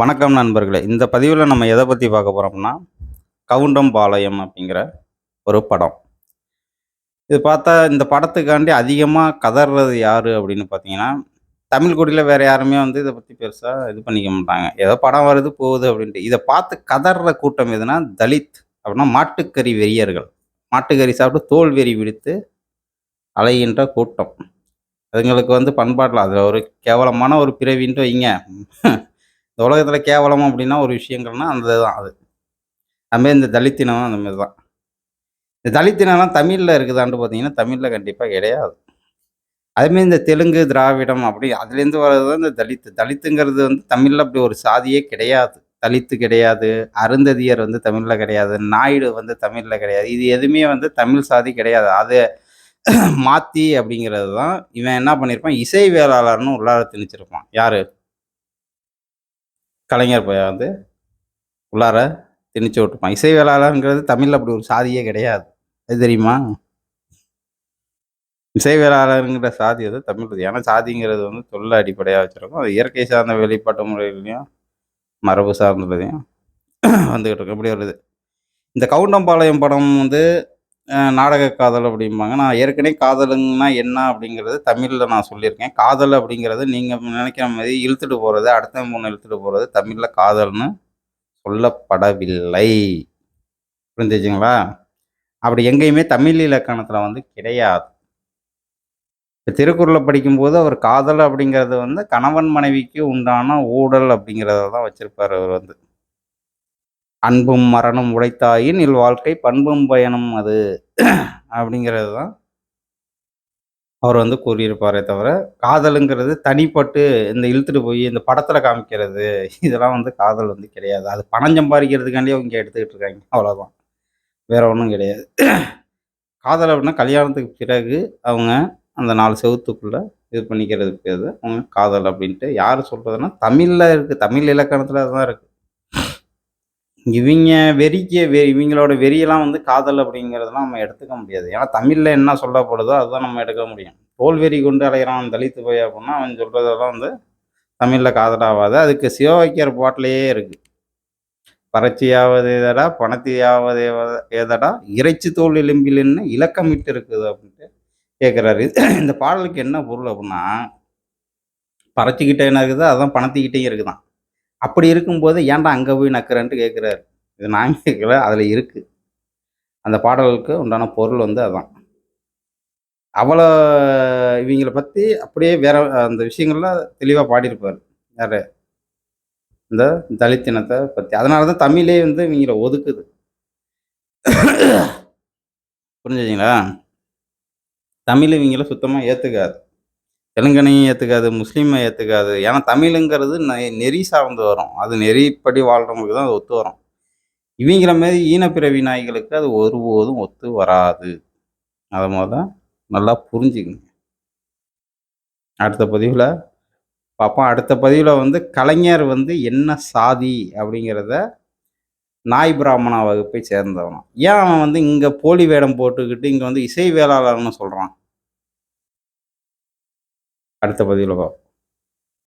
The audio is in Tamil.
வணக்கம் நண்பர்களே. இந்த பதிவில் நம்ம எதை பற்றி பார்க்க போகிறோம்னா கவுண்டம்பாளையம் அப்படிங்கிற ஒரு படம். இது பார்த்தா இந்த படத்துக்காண்டி அதிகமாக கதறது யார் அப்படின்னு பார்த்தீங்கன்னா தமிழ் குடியில் வேறு யாருமே வந்து இதை பற்றி பெருசாக இது பண்ணிக்க மாட்டாங்க. ஏதோ படம் வருது போகுது அப்படின்ட்டு. இதை பார்த்து கதற கூட்டம் எதுனா தலித் அப்படின்னா மாட்டுக்கறி வெறியர்கள். மாட்டுக்கறி சாப்பிட்டு தோல் வெறி விடுத்து அலைகின்ற கூட்டம். அதுங்களுக்கு வந்து பண்பாட்டில் அதில் ஒரு கேவலமான ஒரு பிறவின்ட்டு வைங்க. இந்த உலகத்தில் கேவலம் அப்படின்னா ஒரு விஷயங்கள்னா அந்த தான் அது. அதுமாரி இந்த தலித்தினம் அந்த மாதிரி தான் இந்த தலித்தினம்லாம் தமிழில் இருக்குதான்னு பார்த்தீங்கன்னா தமிழில் கண்டிப்பாக கிடையாது. அதுமாரி இந்த தெலுங்கு திராவிடம் அப்படி அதுலேருந்து வர்றது தான் இந்த தலித்து. தலித்துங்கிறது வந்து தமிழில் அப்படி ஒரு சாதியே கிடையாது. தலித்து கிடையாது அருந்ததியர் வந்து தமிழில் கிடையாது நாயுடு வந்து தமிழில் கிடையாது. இது எதுவுமே வந்து தமிழ் சாதி கிடையாது. அது மாத்தி அப்படிங்கிறது தான் இவன் என்ன பண்ணியிருப்பான்? இசை வேளாளர்னு உள்ளார திணிச்சிருப்பான். யாரு? கலைஞர் பையன் வந்து உள்ளார திணிச்சு விட்டுப்பான். இசை வேளாளருங்கிறது தமிழில் அப்படி ஒரு சாதியே கிடையாது. அது தெரியுமா? இசை வேளாளருங்கிற சாதி வந்து தமிழ் ஏன்னா சாதிங்கிறது வந்து தொல்லை அடிப்படையாக வச்சுருக்கோம். அது இயற்கை சார்ந்த வெளிப்பாட்டு முறைகளையும் மரபு சார்ந்ததையும் வந்துக்கிட்டு இருக்கும் இப்படி வருது இந்த கவுண்டம்பாளையம் படம் வந்து நாடக காதல் அப்படிம்பாங்க. நான் ஏற்கனவே காதலுங்கன்னா என்ன அப்படிங்கிறது தமிழில் நான் சொல்லியிருக்கேன். காதல் அப்படிங்கிறது நீங்கள் நினைக்கிற மாதிரி இழுத்துட்டு போகிறது அடுத்த மூணு இழுத்துட்டு போகிறது தமிழில் காதல்னு சொல்லப்படவில்லை. புரிஞ்சுச்சுங்களா? அப்படி எங்கேயுமே தமிழ் இலக்கணத்தில் வந்து கிடையாது. இப்போ திருக்குறளை படிக்கும்போது அவர் காதல் அப்படிங்கிறது வந்து கணவன் மனைவிக்கு உண்டான ஊடல் அப்படிங்கிறத தான் வச்சுருப்பார் அவர் வந்து. அன்பும் மரணம் உடைத்தாயின் இல் வாழ்க்கை பண்பும் பயணம் அது. அப்படிங்கிறது தான் அவர் வந்து கூறியிருப்பாரே தவிர காதலுங்கிறது தனிப்பட்டு இந்த இழுத்துட்டு போய் இந்த படத்தில் காமிக்கிறது இதெல்லாம் வந்து காதல் வந்து கிடையாது. அது பணம் சம்பாதிக்கிறதுக்காண்டி அவங்க எடுத்துக்கிட்டு இருக்காங்க. அவ்வளோதான் வேற ஒன்றும் கிடையாது. காதல் அப்படின்னா கல்யாணத்துக்கு பிறகு அவங்க அந்த நாலு செவுத்துக்குள்ளே இது பண்ணிக்கிறதுக்கு அவங்க காதல் அப்படின்ட்டு யார் சொல்கிறதுனா தமிழில் இருக்குது தமிழ் இலக்கணத்தில் தான் இருக்குது இவங்க வெறிக்க வெ இவங்களோட வெறியெல்லாம் வந்து காதல் அப்படிங்கிறதெல்லாம் நம்ம எடுத்துக்க முடியாது. ஏன்னா தமிழில் என்ன சொல்லப்படுதோ அதுதான் நம்ம எடுக்க முடியும். தோல் வெறி கொண்டு அலைகிறான் தலித்து போய் அப்படின்னா அவன் சொல்கிறதெல்லாம் வந்து தமிழில் காதலாகாது அதுக்கு சிவவாக்கியர் பாட்டிலேயே இருக்குது பறச்சியாவது எதடா பணத்தையாவது எதடா ஏதடா இறைச்சி தோல் எலும்பிலுன்னு இலக்கமிட்டு இருக்குது அப்படின்ட்டு கேட்குறாரு இந்த பாடலுக்கு என்ன பொருள் அப்படின்னா பறச்சிக்கிட்டே என்ன இருக்குது? அதான் பணத்துக்கிட்டேயும் இருக்குதான். அப்படி இருக்கும்போது ஏன்டா அங்கே போய் நக்கிறேன்ட்டு கேட்குறாரு இது நான் கேட்கல அதில் இருக்குது அந்த பாடலுக்கு உண்டான பொருள் வந்து அதுதான் அவ்வளோ இவங்களை பற்றி அப்படியே வேற அந்த விஷயங்கள்லாம் தெளிவாக பாடியிருப்பார். யார்? இந்த தலித்தினத்தை பற்றி அதனால தான் தமிழே வந்து இவங்கள ஒதுக்குது. புரிஞ்சுங்களா தமிழ் இவங்கள சுத்தமாக ஏற்றுக்காது தெலுங்கனையும் ஏற்றுக்காது முஸ்லீமை ஏற்றுக்காது ஏன்னா தமிழுங்கிறது நெ- நெறி சார்ந்து வரும். அது நெறிப்படி வாழ்கிறவங்களுக்கு தான் அது ஒத்து வரும். இவங்கள மாரி ஈனப்பிறவி நாய்களுக்கு அது ஒருபோதும் ஒத்து வராது. அதை முத நல்லா புரிஞ்சுக்குங்க. அடுத்த பதிவில் பார்ப்போம் அடுத்த பதிவில் வந்து கலைஞர் வந்து என்ன சாதி அப்படிங்கிறத நாய் பிராமணா வகுப்பை சேர்ந்தவன் ஏன் அவன் வந்து இங்கே போலி வேடம் போட்டுக்கிட்டு இங்கே வந்து இசை வேளாளர்னு சொல்கிறான் அடுத்த பதிவில் பார்ப்போம்